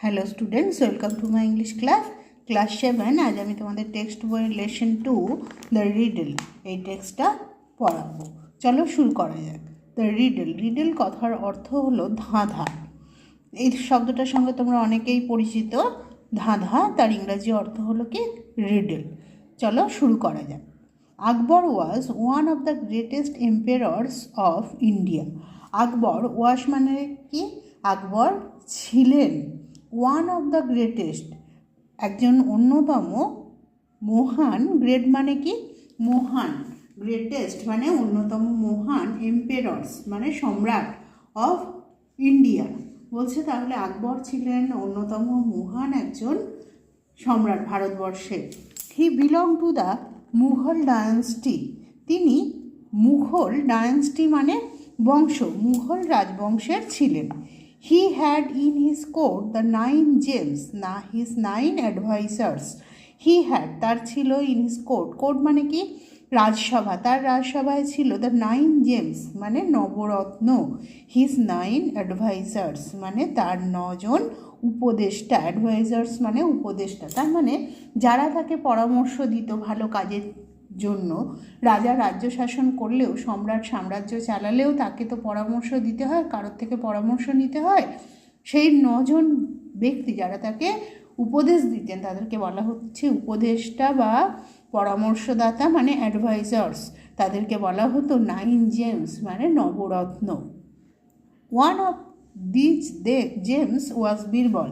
Hello students welcome to my English class class seven আজ আমি তোমাদের টেক্সট বইয়ের লেসন টু দ্য রিডল এই টেক্সটটা পড়াবো। চলো শুরু করা যাক। দ্য রিডল রিডল কথার অর্থ হলো ধাঁধা। এই শব্দটার সঙ্গে তোমরা অনেকেই পরিচিত। ধাঁধা, তার ইংরাজি অর্থ হলো কি? রিডল চলো শুরু করা যাক। Akbar was one of the greatest emperors of India Akbar was মানে কি? আকবর ছিলেন। ওয়ান অফ দ্য গ্রেটেস্ট একজন অন্যতম মহান গ্রেট মানে কি? মহান গ্রেটেস্ট মানে অন্যতম মহান এম্পেরর্স মানে সম্রাট অফ ইন্ডিয়া বলছে তাহলে আকবর ছিলেন অন্যতম মহান একজন সম্রাট ভারতবর্ষে। He belong to the Mughal dynasty তিনি মুঘল ডায়ান্সটি মানে বংশ, মুঘল রাজবংশের ছিলেন। He had in his court the nine gems না his nine advisers he had তার ছিল ইন হিজ কোর্ট কোর্ট মানে কি? রাজসভা। তার রাজসভায় ছিল দ্য নাইন জেমস মানে নবরত্ন। হিজ নাইন অ্যাডভাইসার্স মানে তার নজন উপদেষ্টা। অ্যাডভাইজার্স মানে উপদেষ্টা। তার মানে যারা তাকে পরামর্শ দিত ভালো কাজের জন্য রাজা রাজ্য শাসন করলেও সম্রাট সাম্রাজ্য চালালেও তাকে তো পরামর্শ দিতে হয়, কারোর থেকে পরামর্শ নিতে হয়। সেই নজন ব্যক্তি যারা তাকে উপদেশ দিতেন, তাদেরকে বলা হচ্ছে উপদেষ্টা বা পরামর্শদাতা মানে অ্যাডভাইজার্স তাদেরকে বলা হতো নাইন জেমস মানে নবরত্ন। One of these the gems was Birbal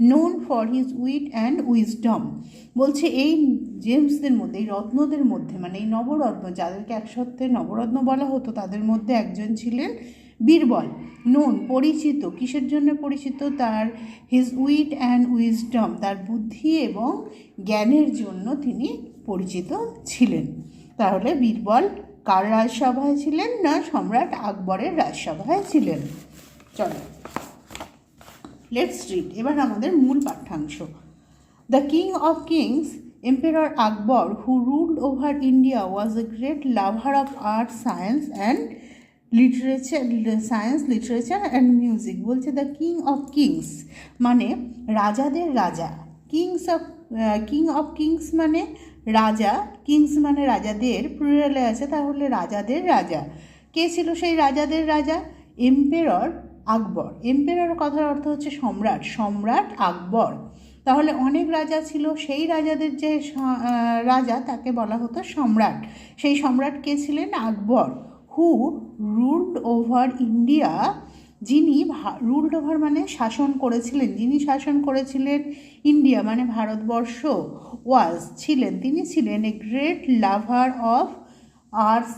known for his wit and wisdom বলছে এই জেমসদের মধ্যে, এই রত্নদের মধ্যে মানে এই নবরত্ন, যাদেরকে একসত্ত্বে নবরত্ন বলা হতো, তাদের মধ্যে একজন ছিলেন বীরবল নোন পরিচিত। কিসের জন্য পরিচিত? তার হিজ উইট অ্যান্ড উইজডম তার বুদ্ধি এবং জ্ঞানের জন্য তিনি পরিচিত ছিলেন। তাহলে বীরবল কার রাজসভায় ছিলেন না সম্রাট আকবরের রাজসভায় ছিলেন? চলো। লেটস রিড এবার আমাদের মূল পাঠ্যাংশ। The king of kings emperor Akbar who ruled over India was a great lover of art science and literature science literature and music বলছে দ্য কিং অফ কিংস মানে রাজাদের রাজা। Kings of king of kings মানে রাজা। Kings মানে রাজাদের। প্লুরালে আছে, তাহলে রাজাদের রাজা। কে ছিল সেই রাজাদের রাজা? এম্পেরর আকবর। এম্পেরর কথার অর্থ হচ্ছে সম্রাট সম্রাট আকবর। তাহলে অনেক রাজা ছিল, সেই রাজাদের যে রাজা তাকে বলা হতো সম্রাট। সেই সম্রাট কে ছিলেন? Akbar. Who ruled over India যিনি রুলড ওভার মানে শাসন করেছিলেন। যিনি শাসন করেছিলেন ইন্ডিয়া মানে ভারতবর্ষ ওয়াজ ছিলেন। তিনি ছিলেন a great lover of arts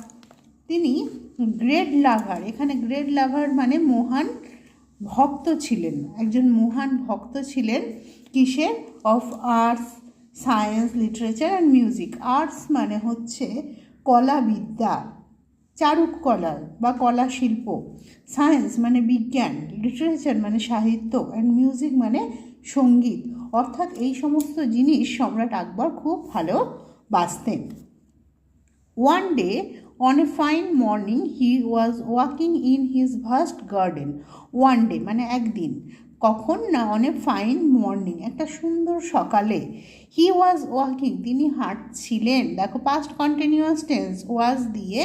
তিনি গ্রেট লাভার এখানে গ্রেট লাভার মানে মহান ভক্ত ছিলেন, একজন মহান ভক্ত ছিলেন কিসের of arts science literature and music arts মানে হচ্ছে কলাবিদ্যা, চারুকলা বা কলা শিল্প সায়েন্স মানে বিজ্ঞান লিটারেচার মানে সাহিত্য অ্যান্ড মিউজিক মানে সংগীত। অর্থাৎ এই সমস্ত জিনিস সম্রাট আকবর খুব ভালো বাঁচতেন। One day on a fine morning he was walking in his vast garden one day মানে একদিন। কখন না অন এ ফাইন মর্নিং একটা সুন্দর সকালে হি ওয়াজ ওয়াকিং তিনি হাঁটছিলেন। দেখো পাস্ট কন্টিনিউয়াস টেন্স ওয়াজ দিয়ে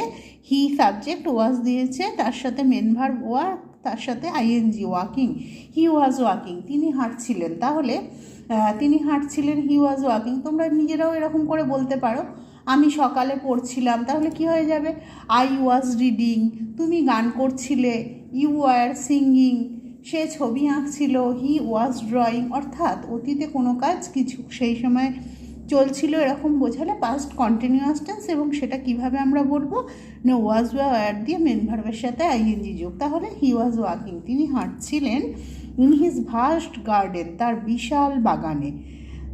হি সাবজেক্ট ওয়াজ দিয়েছে, তার সাথে মেন ভার ওয়ার্ক তার সাথে ING walking he was walking তিনি হাঁটছিলেন। তাহলে তিনি হাঁটছিলেন হি ওয়াজ ওয়াকিং তোমরা নিজেরাও এরকম করে বলতে পারো। আমি সকালে পড়ছিলাম, তাহলে কি হয়ে যাবে? আই ওয়াজ রিডিং তুমি গান করছিলে ইউ আর সিঙ্গিং সে ছবি আঁকছিল হি ওয়াজ ড্রয়িং অর্থাৎ অতীতে কোনো কাজ কিছু সেই সময় চলছিল এরকম বোঝালে পাস্ট কন্টিনিউয়াস টেন্স এবং সেটা কীভাবে আমরা বলব? না ওয়াজ বা ওয়ার দিয়ে মেন ভার্বের সাথে আইএনজি যোগ, তাহলে হি ওয়াজ ওয়াকিং তিনি হাঁটছিলেন ইন হিজ ভাস্ট গার্ডেন তার বিশাল বাগানে।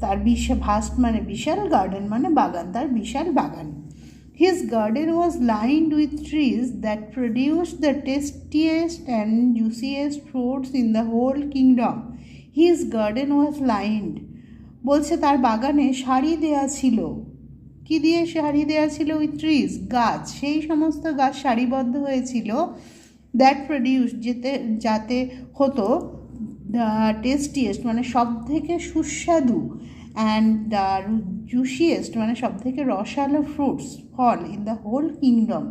তার বিশাল ভাস্ট মানে বিশাল গার্ডেন মানে বাগান, তার বিশাল বাগান। His garden was lined with trees that produce the tastiest and juiciest fruits in the whole kingdom his garden was lined বলছে, তার বাগানে শাড়ি দেয়া ছিল। কি দিয়ে শাড়ি দেয়া ছিল? উইথ ট্রিজ গাছ। সেই সমস্ত গাছ সারিবদ্ধ হয়েছিল দ্যাট প্রডিউস যেতে, যাতে হতো টেস্টিয়েস্ট মানে সব থেকে সুস্বাদু অ্যান্ড দ্য জুসিয়েস্ট মানে সব থেকে রসালো ফ্রুটস ফল ইন দ্য হোল কিংডম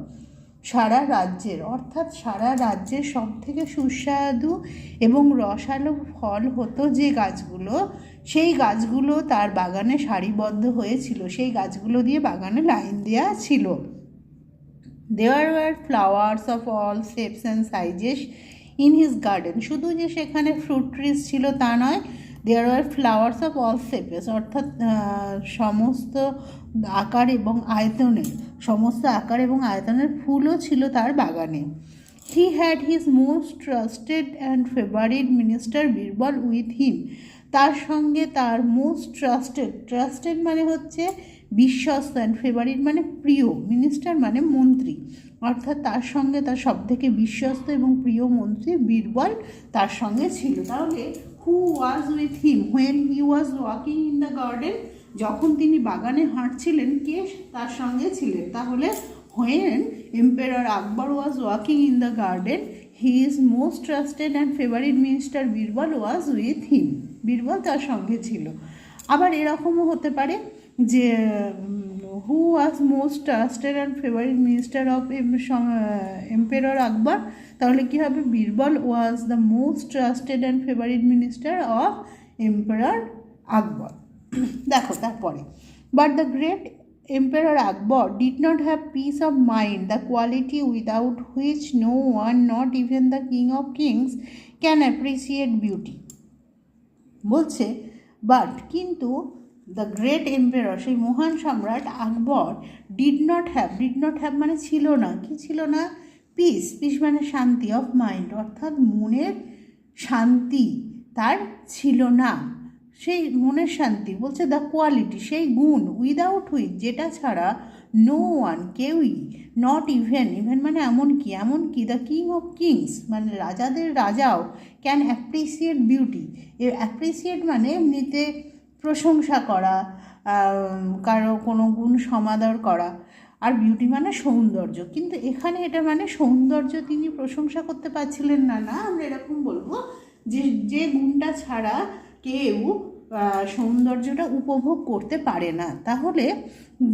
সারা রাজ্যের, অর্থাৎ সারা রাজ্যের সব থেকে সুস্বাদু এবং রসালো ফল হতো যে গাছগুলো, সেই গাছগুলো তার বাগানে সারিবদ্ধ হয়েছিল, সেই গাছগুলো দিয়ে বাগানে লাইন দেওয়া ছিল। There were flowers of all shapes and sizes in his garden শুধু যে সেখানে ফ্রুট ট্রিজ ছিল তা নয় there were flowers of all shapes অর্থাৎ সমস্ত আকার এবং আয়তনে, সমস্ত আকার এবং আয়তনের ফুলও ছিল তার বাগানে। He had his most trusted and favourite minister Birbal with him তার সঙ্গে তার মোস্ট ট্রাস্টেড ট্রাস্টেড মানে হচ্ছে বিশ্বস্ত অ্যান্ড ফেভারিট মানে প্রিয় মিনিস্টার মানে মন্ত্রী। অর্থাৎ তার সঙ্গে তার সব থেকে বিশ্বস্ত এবং প্রিয় মন্ত্রী বীরবল তার সঙ্গে ছিল। তাহলে who was with him when he was walking in the garden যখন তিনি বাগানে হাঁটছিলেন, কে তার সঙ্গে ছিলেন? তাহলে when emperor Akbar was walking in the garden he is most trusted and favourite minister Birbal was with him Birbal তার সঙ্গে ছিল। আবার এরকমও হতে পারে যে who was most trusted and favourite minister of emperor Akbar তাহলে কী হবে? Birbal was the most trusted and favourite minister of emperor Akbar দেখো, তারপরে। But the great emperor Akbar did not have peace of mind the quality without which no one not even the king of kings can appreciate beauty বলছে, but কিন্তু the great emperor সেই মহান সম্রাট Akbar did not have did not have মানে ছিল না। কি ছিল না? পিস পিস মানে শান্তি অফ মাইন্ড অর্থাৎ মনের শান্তি তার ছিল না। সেই মনের শান্তি বলছে দ্য কোয়ালিটি সেই গুণ উইদাউট হুইচ যেটা ছাড়া নো ওয়ান কেউই নট ইভেন ইভেন মানে এমন কি এমন কি দ্য কিং অফ কিংস মানে রাজাদের রাজাও can appreciate beauty a appreciate মানে এমনিতে প্রশংসা করা কারও কোনো গুণ সমাদর করা, আর বিউটি মানে সৌন্দর্য, কিন্তু এখানে এটা মানে সৌন্দর্য তিনি প্রশংসা করতে পারছিলেন না না আমরা এরকম বলব যে যে গুণটা ছাড়া কেউ সৌন্দর্যটা উপভোগ করতে পারে না, তাহলে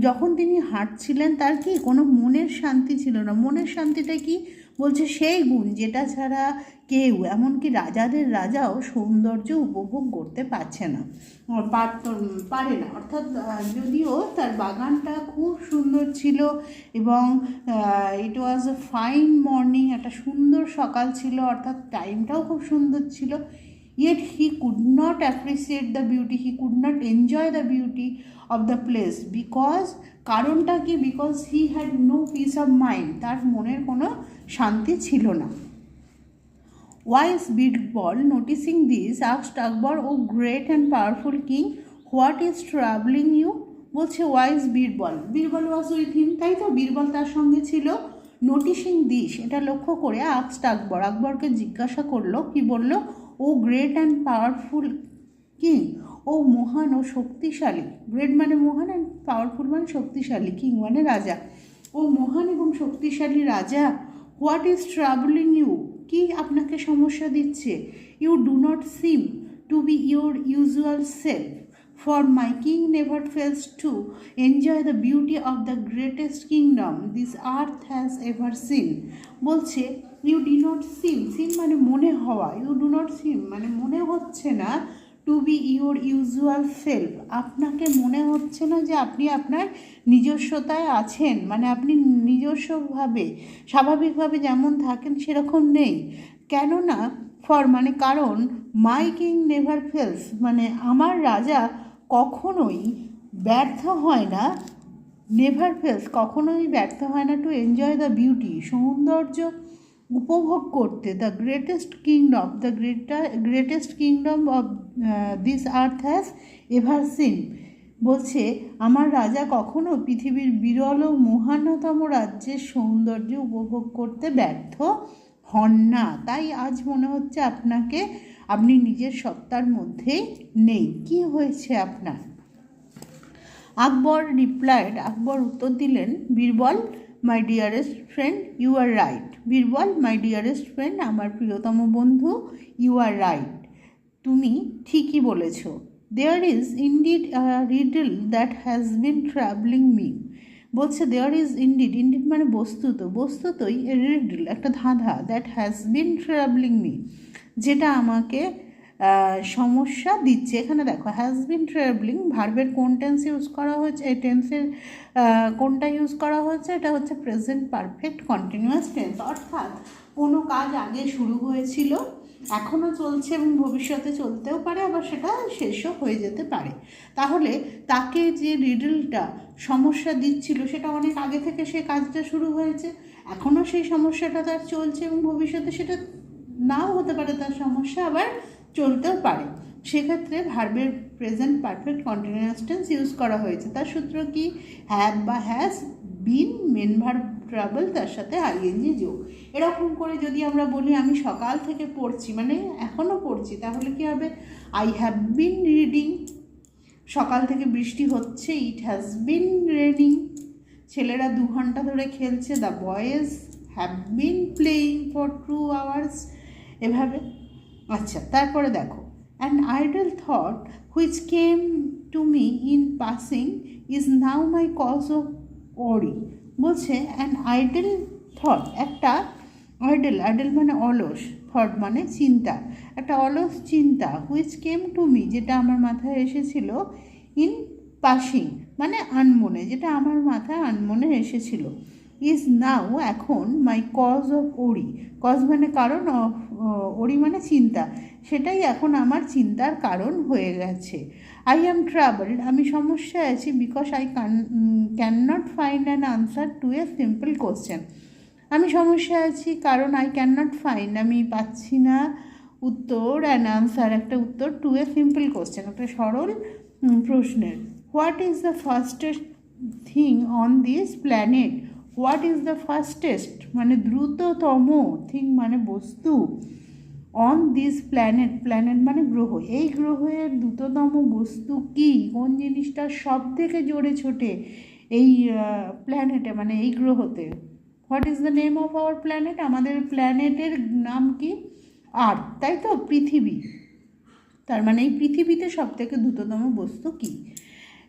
যখন তিনি হাঁটছিলেন, তার কি কোনো মনের শান্তি ছিল না? মনের শান্তিটা কি? বলছে, সেই গুণ যেটা ছাড়া কেউ, এমনকি রাজাদের রাজাও সৌন্দর্য উপভোগ করতে পারছে না। পারত, পারে না। অর্থাৎ যদিও তার বাগানটা খুব সুন্দর ছিল এবং ইট ওয়াজ এ ফাইন মর্নিং একটা সুন্দর সকাল ছিল, অর্থাৎ টাইমটাও খুব সুন্দর ছিল yet he could could not appreciate the beauty. He could not enjoy the beauty of the place because, কারণটা কি? Because he had no peace of mind তার মনের কোনো শান্তি ছিল না। Wise Birbal noticing this asked Akbar O great and powerful king what is troubling you বলছে wise Birbal Birbal was with him তাই তো? বীরবল তার সঙ্গে ছিল। নোটিসিং দিস এটা লক্ষ্য করে আক্সড আকবর আকবরকে জিজ্ঞাসা করল, কি বলল? O great and powerful king? ও মহান ও শক্তিশালী। গ্রেট মানে মহান অ্যান্ড পাওয়ারফুল মানে শক্তিশালী কিং মানে রাজা। ও মহান এবং শক্তিশালী রাজা হোয়াট ইজ ট্রাভেলিং ইউ কি আপনাকে সমস্যা দিচ্ছে? You do not seem to be your usual self for my king never fails to enjoy the beauty of the greatest kingdom this earth has ever seen বলছে you do not seem seem মানে মনে হওয়া you do not সিম মানে মনে হচ্ছে না to be your usual self আপনাকে মনে হচ্ছে না যে আপনি আপনার নিজস্বতায় আছেন মানে আপনি নিজস্বভাবে, স্বাভাবিকভাবে যেমন থাকেন সেরকম নেই। কেননা ফর মানে কারণ মাই কিং নেভার ফেলস মানে আমার রাজা কখনোই ব্যর্থ হয় না নেভার ফেলস কখনোই ব্যর্থ হয় না টু এনজয় দ্য বিউটি সৌন্দর্য উপভোগ করতে the greatest kingdom the greater greatest kingdom of this earth has ever seen বলছে, আমার রাজা কখনো পৃথিবীর বিরল ও মহানতম রাজ্যের সৌন্দর্য উপভোগ করতে ব্যর্থ হন না। তাই আজ মনে হচ্ছে আপনাকে, আপনি নিজের সত্তার মধ্যেই নেই। কি হয়েছে আপনার? আকবর রিপ্লাইড আকবর উত্তর দিলেন, Birbal my dearest friend you are right Birbal my dearest friend আমার প্রিয়তম বন্ধু ইউ আর রাইট তুমি ঠিকই বলেছ। There is indeed riddle that has been troubling me বলছে দেয়ার ইজ ইন্ডিড ইন্ডিড মানে বস্তুত। বস্তুতই রিডল একটা ধাঁধা that has been troubling me যেটা আমাকে সমস্যা দিচ্ছে। এখানে দেখো হ্যাজ বিন ট্রাভেলিং ভার্বের কোন টেন্স ইউজ করা হয়েছে, এই টেন্সের কোনটা ইউজ করা হয়েছে, এটা হচ্ছে প্রেজেন্ট পারফেক্ট কন্টিনিউয়াস টেন্স অর্থাৎ কোনো কাজ আগে শুরু হয়েছিল এখনও চলছে এবং ভবিষ্যতে চলতেও পারে, আবার সেটা শেষও হয়ে যেতে পারে। তাহলে তাকে যে রিডলটা সমস্যা দিচ্ছিল, সেটা অনেক আগে থেকে সে কাজটা শুরু হয়েছে এখনও সেই সমস্যাটা তার চলছে এবং ভবিষ্যতে সেটা নাও হতে পারে তার সমস্যা, আবার চলতেও পারে। সেক্ষেত্রে ভার্বের present perfect continuous tense use করা হয়েছে। তার সূত্র কি? হ্যাভ বা has been main verb travel তার সাথে আইএনজি যোগ এরকম করে যদি আমরা বলি, আমি সকাল থেকে পড়ছি মানে এখনও পড়ছি, তাহলে কি হবে? আই হ্যাভ বিন রিডিং সকাল থেকে বৃষ্টি হচ্ছে ইট হ্যাজ বিন রেনিং ছেলেরা দু ঘণ্টা ধরে খেলছে the boys have been playing for two hours এভাবে আচ্ছা তারপরে দেখো। An idle thought which came to me in passing is now my cause of worry বলছে অ্যান আইডল থট একটা আইডল আইডল মানে অলস থট মানে চিন্তা। একটা অলস চিন্তা হুইচ কেম টু মি যেটা আমার মাথায় এসেছিল ইন পাসিং মানে আনমনে, যেটা আমার মাথায় আনমনে এসেছিল ইজ নাও এখন my cause of worry cause মানে কারণ ওরি মানে চিন্তা। সেটাই এখন আমার চিন্তার কারণ হয়ে গেছে। আই অ্যাম ট্রাভেলড আমি সমস্যায় আছি because I can can not find an answer to a simple question আমি সমস্যায় আছি কারণ আই ক্যান নট ফাইন্ড আমি পাচ্ছি না উত্তর অ্যান্ড আনসার একটা উত্তর টু এ সিম্পল কোশ্চেন একটা সরল প্রশ্নের। What is the fastest thing on this planet what is the fastest মানে দ্রুততম থিং মানে বস্তু অন দিস প্ল্যানেট প্ল্যানেট মানে গ্রহ। এই গ্রহের দ্রুততম বস্তু কি? কোন জিনিসটা সব থেকে জোরে ছোটে এই প্ল্যানেটে মানে এই গ্রহতে? What is the name of our planet আমাদের প্ল্যানেটের নাম কি? আর্থ তাই তো? পৃথিবী। তার মানে এই পৃথিবীতে সব থেকে দ্রুততম বস্তু কি?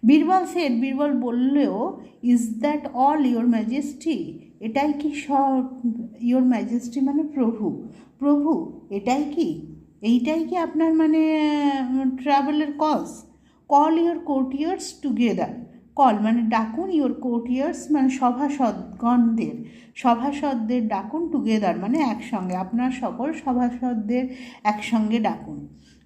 বীরবল সেট বীরবল বললেও is that all your majesty এটাই কি সব ইয়োর ম্যাজেস্টি মানে প্রভু। প্রভু, এটাই কি? এইটাই কি আপনার মানে ট্রাভেলের cause call your courtiers together call মানে ডাকুন ইয়োর কোর্টিয়ার্স মানে সভাসদগণদের। সভাসদদের ডাকুন টুগেদার মানে একসঙ্গে। আপনার সকল সভাসদদের একসঙ্গে ডাকুন।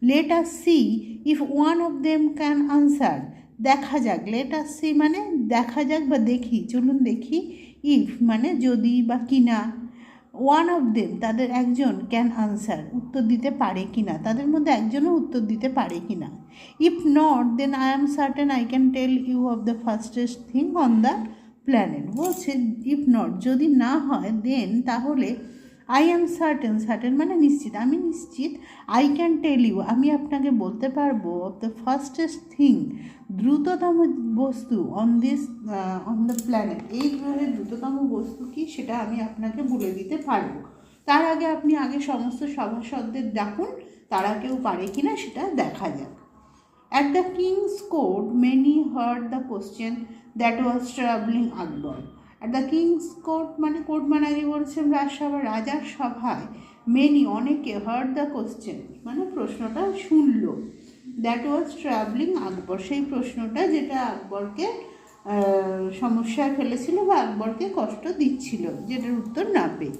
Let us see if one of them can answer দেখা যাক লেট আস সি মানে দেখা যাক বা দেখি, চলুন দেখি ইফ মানে যদি বা কিনা। ওয়ান অফ দেম তাদের একজন ক্যান আনসার উত্তর দিতে পারে কি না তাদের মধ্যে একজনও উত্তর দিতে পারে কি না if not then I am certain I can tell you of the fastest thing on the planet বলছে ইফ নট যদি না হয় দেন তাহলে আই অ্যাম সার্টেন সার্টেন মানে নিশ্চিত। আমি নিশ্চিত আই ক্যান টেল ইউ আমি আপনাকে বলতে পারব অফ দ্য ফার্স্টেস্ট থিং দ্রুততম বস্তু on this on the planet এই গ্রহের দ্রুততম বস্তু কি সেটা আমি আপনাকে বলে দিতে পারব। তার আগে আপনি আগে সমস্ত সভাসদদের ডাকুন তারা কেউ পারে কি না সেটা দেখা যাক। At the king's court many heard the question that was troubling Akbar. At the king's court মানে কোর্ট মানে আগে বলছেন রাজসভা, রাজার সভায় মেনি অনেকে হার্ড দ্য কোশ্চেন মানে প্রশ্নটা শুনলো। দ্যাট ওয়াজ ট্রাভেলিং আকবর সেই প্রশ্নটা যেটা আকবরকে সমস্যায় ফেলেছিল বা আকবরকে কষ্ট দিচ্ছিল, যেটার উত্তর না পেয়ে।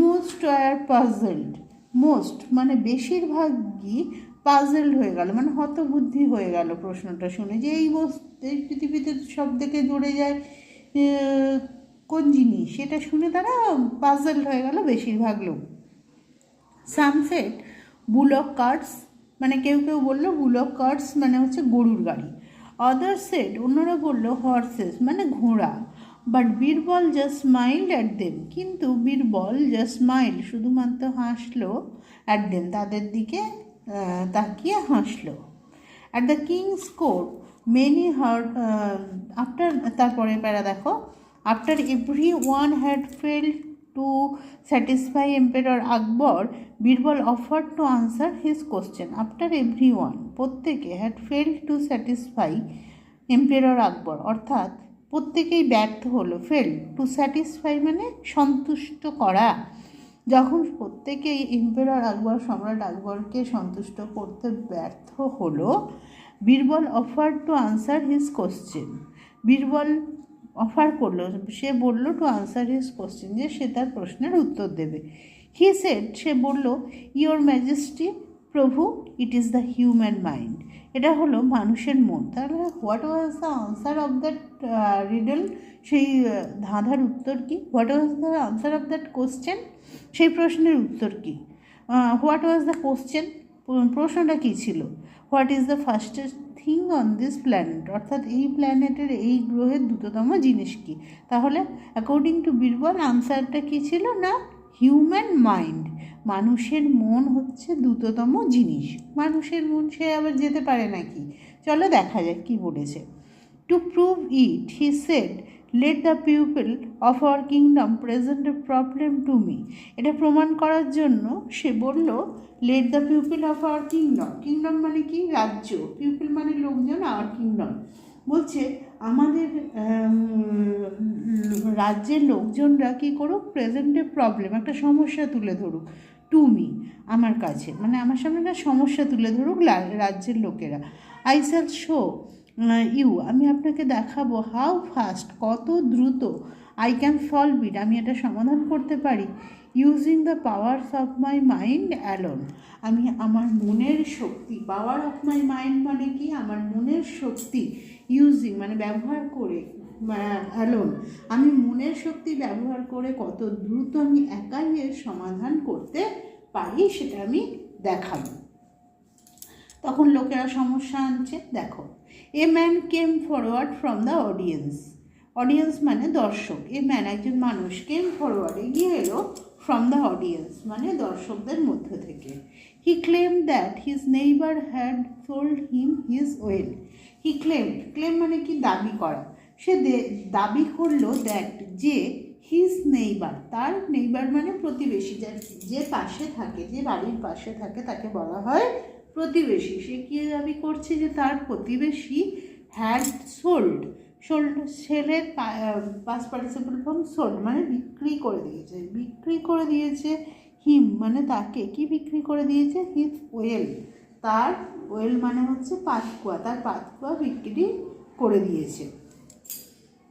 মোস্ট আর পাজলড মোস্ট মানে বেশিরভাগই পাজলড হয়ে গেল মানে হতবুদ্ধি হয়ে গেল প্রশ্নটা শুনে, যে এই বস্তু পৃথিবীতে সব থেকে জুড়ে যায় কোন জিনিস? সেটা শুনে তারা পাজলড হয়ে গেল বেশিরভাগ লোক। সানসেট বুলক কার্ডস মানে কেউ কেউ বলল বুলক কার্ডস মানে হচ্ছে গরুর গাড়ি। আদার সেট অন্যরা বলল হর্সেস মানে ঘোড়া। But Birbal just smiled at them কিন্তু বীরবল জাস্ট স্মাইল শুধুমাত্র হাসলো অ্যাট দেম তাদের দিকে তাকিয়ে হাসলো। At the king's court many heard after তারপরে প্যারা দেখো after every one had failed satisfy satisfy Akbar Birbal Birbal to to answer question after every one প্রত্যেকে had failed to satisfy Emperor Akbar অর্থাৎ প্রত্যেকেই ব্যর্থ হলো ফেল টু স্যাটিসফাই মানে সন্তুষ্ট করা। যখন প্রত্যেকেই এম্পেরার আকবর সম্রাট আকবরকে সন্তুষ্ট করতে ব্যর্থ হলো Birbal offer to answer his question Birbal offer করল, সে বলল টু আনসার হিজ কোশ্চেন যে সে তার প্রশ্নের উত্তর দেবে। হি সেড সে বলল ইওর ম্যাজেস্টি প্রভু it is the human mind এটা হলো মানুষের মন। তাহলে what was the answer of that riddle সেই ধাঁধার উত্তর কি? What was the answer of that question সেই প্রশ্নের উত্তর কি? হোয়াট ওয়াজ দ্য কোশ্চেন প্রশ্নটা কী ছিল? What is the fastest thing on this planet? অর্থাৎ এই প্ল্যানেটের এই গ্রহের দ্রুততম জিনিস কি? তাহলে অ্যাকর্ডিং টু বীরবল আনসারটা কী ছিল? না হিউম্যান মাইন্ড মানুষের মন হচ্ছে দ্রুততম জিনিস। মানুষের মন, সে আবার যেতে পারে নাকি? চলো দেখা যাক কী বলেছে। To prove it he said let the people of our kingdom present a problem to me এটা প্রমাণ করার জন্য সে বলল let the people of our kingdom kingdom মানে কি? রাজ্য। পিউপল মানে লোকজন আওয়ার কিংডম বলছে, আমাদের রাজ্যের লোকজনরা কী করুক প্রেজেন্টে প্রবলেম একটা সমস্যা তুলে ধরুক টু মি আমার কাছে। মানে আমার সামনে একটা সমস্যা তুলে ধরুক রাজ্যের লোকেরা। আই শ্যাল শো ইউ, আমি আপনাকে দেখাবো হাউ ফাস্ট কত দ্রুত আই ক্যান সলভ ইট আমি এটা সমাধান করতে পারি using the powers of my mind alone আমি আমার মনের শক্তি পাওয়ার অফ মাই মাইন্ড মানে কি? আমার মনের শক্তি ইউজিং মানে ব্যবহার করে অ্যালোন আমি মনের শক্তি ব্যবহার করে কত দ্রুত আমি একাই এর সমাধান করতে পারি, সেটা আমি দেখাবো। তখন লোকেরা সমস্যা আনছে, দেখো। A man came forward from the audience audience মানে দর্শক। এ ম্যান একজন মানুষ কেম ফরওয়ার্ড এগিয়ে এলো ফ্রম দ্য অডিয়েন্স মানে দর্শকদের মধ্য থেকে। He claim that his neighbour had sold him his well he claim claim মানে কি? দাবি করা। সে দাবি করল দ্যাট যে হিজ নেইবার তার নেইবার মানে প্রতিবেশী যার যে পাশে থাকে, যে বাড়ির পাশে থাকে, তাকে বলা হয় প্রতিবেশী, সে কী দাবি করছে যে তার প্রতিবেশী হ্যাড সোল্ড সোল্ড ছেলের পাস পার্টিসিপল ফর্ম সোল্ড মানে বিক্রি করে দিয়েছে। বিক্রি করে দিয়েছে হিম মানে তাকে। কি বিক্রি করে দিয়েছে? হিজ ওয়েল তার ওয়েল মানে হচ্ছে পাতকুয়া তার পাতকুয়া বিক্রি করে দিয়েছে।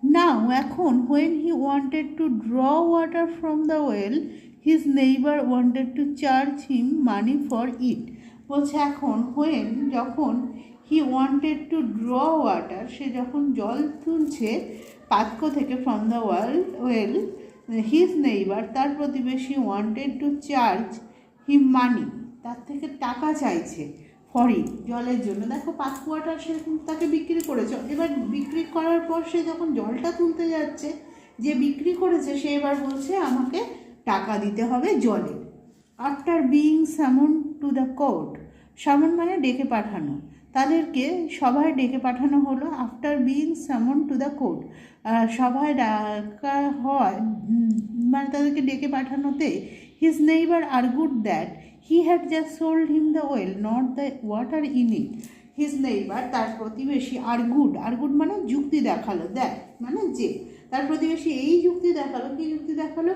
নাও এখন when he wanted to draw water from the well his neighbour wanted to charge him money for it বলছে এখন হোয়েন যখন he wanted to draw water সে যখন জল তুলছে পাত্র থেকে from the wall well his neighbour তার প্রতিবেশী wanted to charge he money তার থেকে টাকা চাইছে ফরি জলের জন্য। দেখো পাতকুয়াটা সে তাকে বিক্রি করেছে। এবার বিক্রি করার পর সে যখন জলটা তুলতে যাচ্ছে, যে বিক্রি করেছে, সে এবার বলছে, আমাকে টাকা দিতে হবে জলের after being summoned to the court summon মানে ডেকে পাঠানো। তাদেরকে সভায় ডেকে পাঠানো হলো after being summoned to the court সভায় ডাকা হয় মানে তাদেরকে ডেকে পাঠানোতে his neighbour argued that he had just sold him the well not the water in it his neighbour তার প্রতিবেশী আর্গুড আর্গুড মানে যুক্তি দেখাল। দ্যাট মানে যে। তার প্রতিবেশী এই যুক্তি দেখাল, কি যুক্তি দেখাল?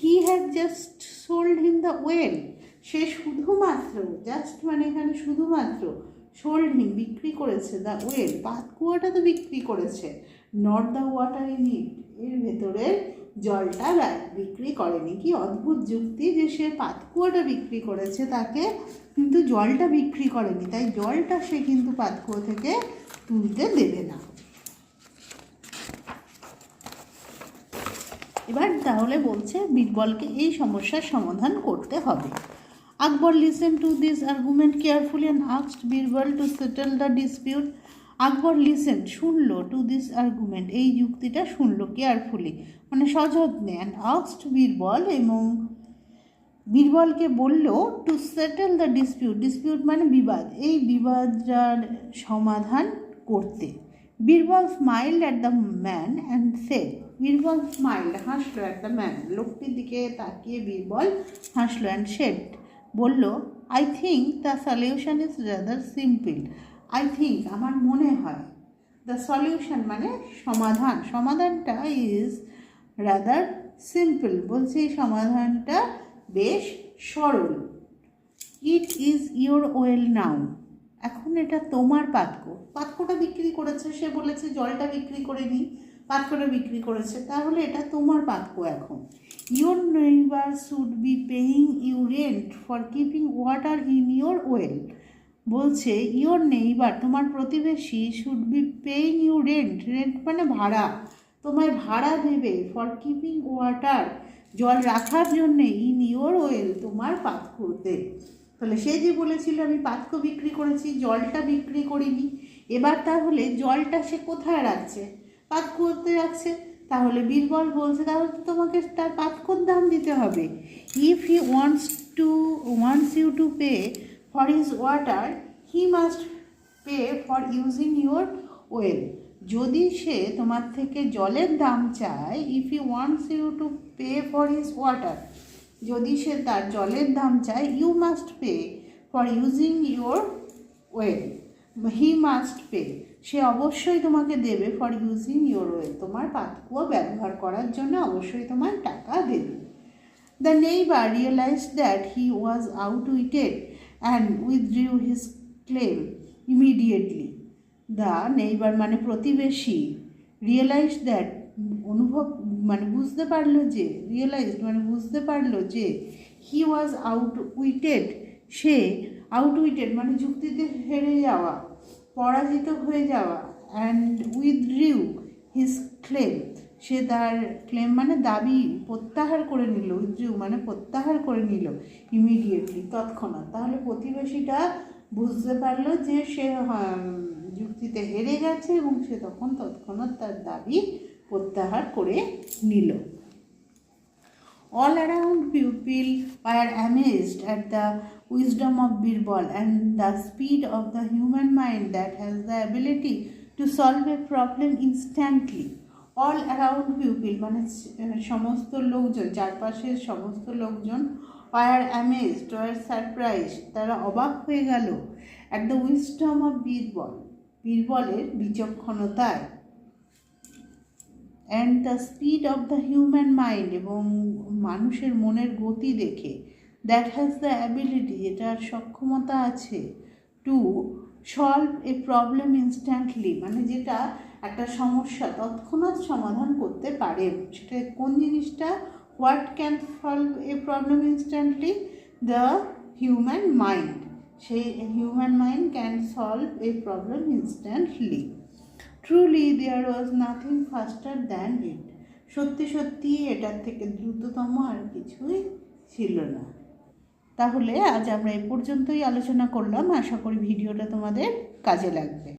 He had just sold him the well সে শুধুমাত্র জাস্ট মানে এখানে শুধুমাত্র সোল্ড বিক্রি করেছে দ্য ওয়েল পাতকুয়াটা তো বিক্রি করেছে not the water in it এর ভেতরের জলটা বিক্রি করেনি। কি অদ্ভুত যুক্তি যে সে পাতকুয়াটা বিক্রি করেছে তাকে, কিন্তু জলটা বিক্রি করেনি, তাই জলটা সে কিন্তু পাতকুয়া থেকে তুলতে দেবে না। এবার তাহলে বলছে বীরবলকে এই সমস্যার সমাধান করতে হবে। Akbar listen to this argument carefully and আক্সড Birbal to settle the dispute Akbar listen শুনলো টু দিস আর্গুমেন্ট এই যুক্তিটা শুনলো কেয়ারফুলি মানে সযত্নে। অ্যান্ড আক্সড বীরবল এবং বীরবলকে বলল to settle the dispute dispute মানে বিবাদ। এই বিবাদটার সমাধান করতে। Birbal smiled at the man and say Birbal smile হাসলো অ্যাট দ্য ম্যান লোকটির দিকে তাকিয়ে বীরবল হাসলো অ্যান্ড শেড বলল I think the solution is rather simple I think আমার মনে হয়। দ্য সলিউশন মানে সমাধান। সমাধানটা ইজ রাদার সিম্পল বলছি সমাধানটা বেশ সরল। It is your well now এখন এটা তোমার পাতকো। পাতকোটা বিক্রি করেছে, সে বলেছে জলটা বিক্রি করে নিই পাতকোটা বিক্রি করেছে। তাহলে এটা তোমার পাতকো এখন। Your neighbour should be paying you rent for keeping water in your well বলছে ইয়োর নেইবার তোমার প্রতিবেশী should be paying you rent rent মানে ভাড়া। তোমায় ভাড়া দেবে ফর কিপিং ওয়াটার জল রাখার জন্যে ইন ইয়োর ওয়েল তোমার পাতকুতে তাহলে সে যে বলেছিল, আমি পাতকো বিক্রি করেছি, জলটা বিক্রি করিনি। এবার তাহলে জলটা সে কোথায় রাখছে? পাতকুয়োতে রাখছে। তাহলে বীরবল বলছে, তাহলে তো তোমাকে তার পাতকোর দাম দিতে হবে। If he wants to wants you to pay for his water he must pay for using your well যদি সে তোমার থেকে জলের দাম চায় if you wants you to pay for his water যদি সে তার জলের দাম চায় you must pay for using your well he must pay সে অবশ্যই তোমাকে দেবে ফর ইউজিং ইউর ওয়েল তোমার পাতকুয়ো ব্যবহার করার জন্য অবশ্যই তোমার টাকা দেবে The neighbor realized that he was outwitted and withdrew his claim immediately. The neighbor মানে প্রতিবেশী রিয়েলাইজ দ্যাট অনুভব মানে বুঝতে পারল যে রিয়েলাইজড মানে বুঝতে পারল যে he was outwitted say outwitted মানে যুক্তিতে হেরে যাওয়া পরাজিত হয়ে যাওয়া অ্যান্ড উইথড্রিউ হিজ ক্লেম সে তার ক্লেম মানে দাবি প্রত্যাহার করে নিল উইথড্রিউ মানে প্রত্যাহার করে নিল ইমিডিয়েটলি তৎক্ষণাৎ। তাহলে প্রতিবেশীটা বুঝতে পারল যে সে যুক্তিতে হেরে গেছে এবং সে তখন তৎক্ষণাৎ তার দাবি প্রত্যাহার করে নিল। All around people were amazed at the wisdom of Birbal and the speed of the human mind that has the ability to solve a problem instantly. All around people মানে সমস্ত লোকজন, চারপাশের সমস্ত লোকজন ওয়ার অ্যামেজড ওয়ার সারপ্রাইজ তারা অবাক হয়ে গেল at the wisdom of Birbal বীরবলের বিচক্ষণতায় and the speed of the human mind এবং মানুষের মনের গতি দেখে দ্যাট হ্যাজ দ্য অ্যাবিলিটি এটার সক্ষমতা আছে to solve a problem instantly মানে যেটা একটা সমস্যা তৎক্ষণাৎ সমাধান করতে পারে। সেটা কোন জিনিসটা? What can solve a problem instantly the human mind সেই human mind can solve a problem instantly truly there was nothing faster than it সত্যি সত্যি এটার থেকে দ্রুততম আর কিছুই ছিল না। তাহলে আজ আমরা এ পর্যন্তই আলোচনা করলাম। আশা করি ভিডিওটা তোমাদের কাজে লাগবে।